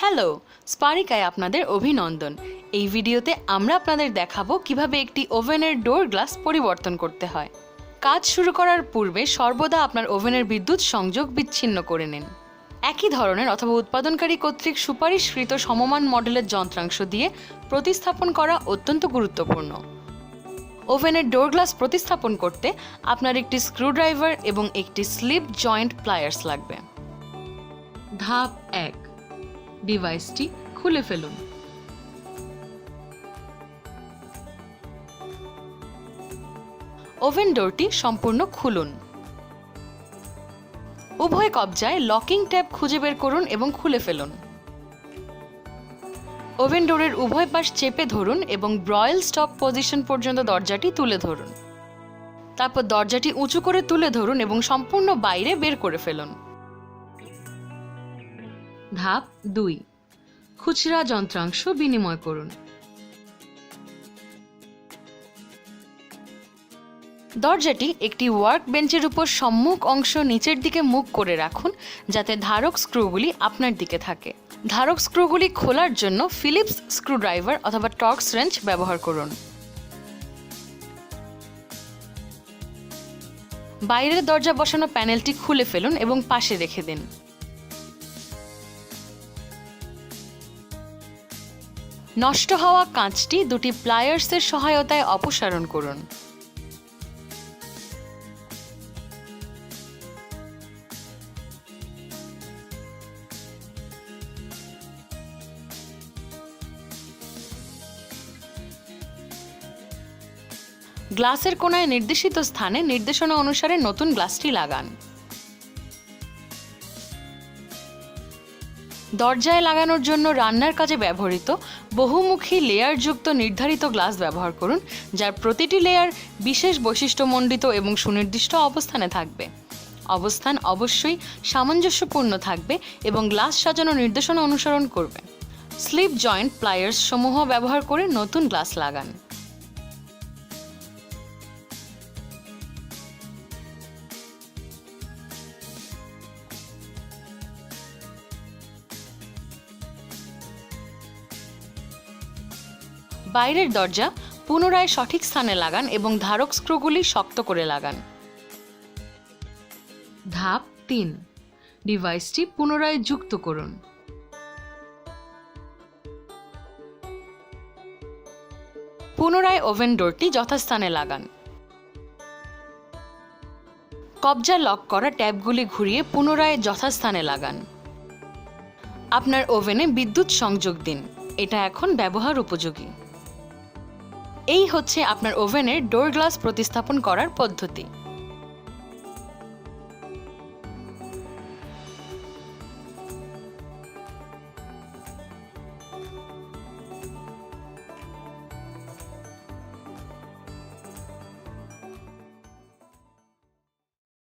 Hello, স্পারিকায় আপনাদের অভিনন্দন। এই ভিডিওতে আমরা আপনাদের দেখাবো কীভাবে একটি ওভেনের ডোর গ্লাস পরিবর্তন করতে হয়। কাজ শুরু করার পূর্বে সর্বদা আপনার ওভেনের বিদ্যুৎ সংযোগ বিচ্ছিন্ন করে নিন। একই ধরনের অথবা উৎপাদনকারী কর্তৃক সুপারিশকৃত সমমান মডেলের যন্ত্রাংশ দিয়ে প্রতিস্থাপন করা অত্যন্ত গুরুত্বপূর্ণ। ওভেনের ডোর গ্লাস প্রতিস্থাপন করতে আপনার একটি স্ক্রুড্রাইভার এবং একটি স্লিপ জয়েন্ট প্লায়ার্স লাগবে। ধাপ এক। ডিভাইসটি খুলে ফেলুন। ওভেন ডোরটি সম্পূর্ণ খুলুন। উভয় কবজায় লকিং ট্যাব খুঁজে বের করুন এবং খুলে ফেলুন। ওভেন ডোরের উভয় পাশ চেপে ধরুন এবং ব্রয়েল স্টপ পজিশন পর্যন্ত দরজাটি তুলে ধরুন। তারপর দরজাটি উঁচু করে তুলে ধরুন এবং সম্পূর্ণ বাইরে বের করে ফেলুন। ধাপ দুই। খুচরা যন্ত্রাংশ বিনিময় করুন। দরজাটি একটি ওয়ার্ক বেঞ্চের উপর সম্মুখ অংশ নিচের দিকে মুখ করে রাখুন, যাতে ধারক স্ক্রুগুলি আপনার দিকে থাকে। ধারক স্ক্রুগুলি খোলার জন্য ফিলিপস স্ক্রুড্রাইভার অথবা টর্কস রেঞ্চ ব্যবহার করুন। বাইরের দরজা বসানো প্যানেলটি খুলে ফেলুন এবং পাশে রেখে দিন। নষ্ট হওয়া কাঁচটি দুটি প্লায়ার্সের সহায়তায় অপসারণ করুন। গ্লাসের কোনায় নির্দেশিত স্থানে নির্দেশনা অনুসারে নতুন গ্লাসটি লাগান। দরজায় লাগানোর জন্য রান্নার কাজে ব্যবহৃত বহুমুখী লেয়ারযুক্ত নির্ধারিত গ্লাস ব্যবহার করুন, যার প্রতিটি লেয়ার বিশেষ বৈশিষ্ট্যমণ্ডিত এবং সুনির্দিষ্ট অবস্থানে থাকবে। অবস্থান অবশ্যই সামঞ্জস্যপূর্ণ থাকবে এবং গ্লাস সাজানো নির্দেশনা অনুসরণ করবে। স্লিপ জয়েন্ট প্লায়ার্স সমূহ ব্যবহার করে নতুন গ্লাস লাগান। বাইরের দরজা পুনরায় সঠিক স্থানে লাগান এবং ধারক স্ক্রুগুলি শক্ত করে লাগান। ধাপ তিন। ডিভাইসটি পুনরায় যুক্ত করুন। পুনরায় ওভেন ডোরটি যথাস্থানে লাগান। কবজা লক করা ট্যাবগুলি ঘুরিয়ে পুনরায় যথাস্থানে লাগান। আপনার ওভেনে বিদ্যুৎ সংযোগ দিন। এটা এখন ব্যবহার উপযোগী। এই হচ্ছে আপনার ওভেনের ডোর গ্লাস প্রতিস্থাপন করার পদ্ধতি।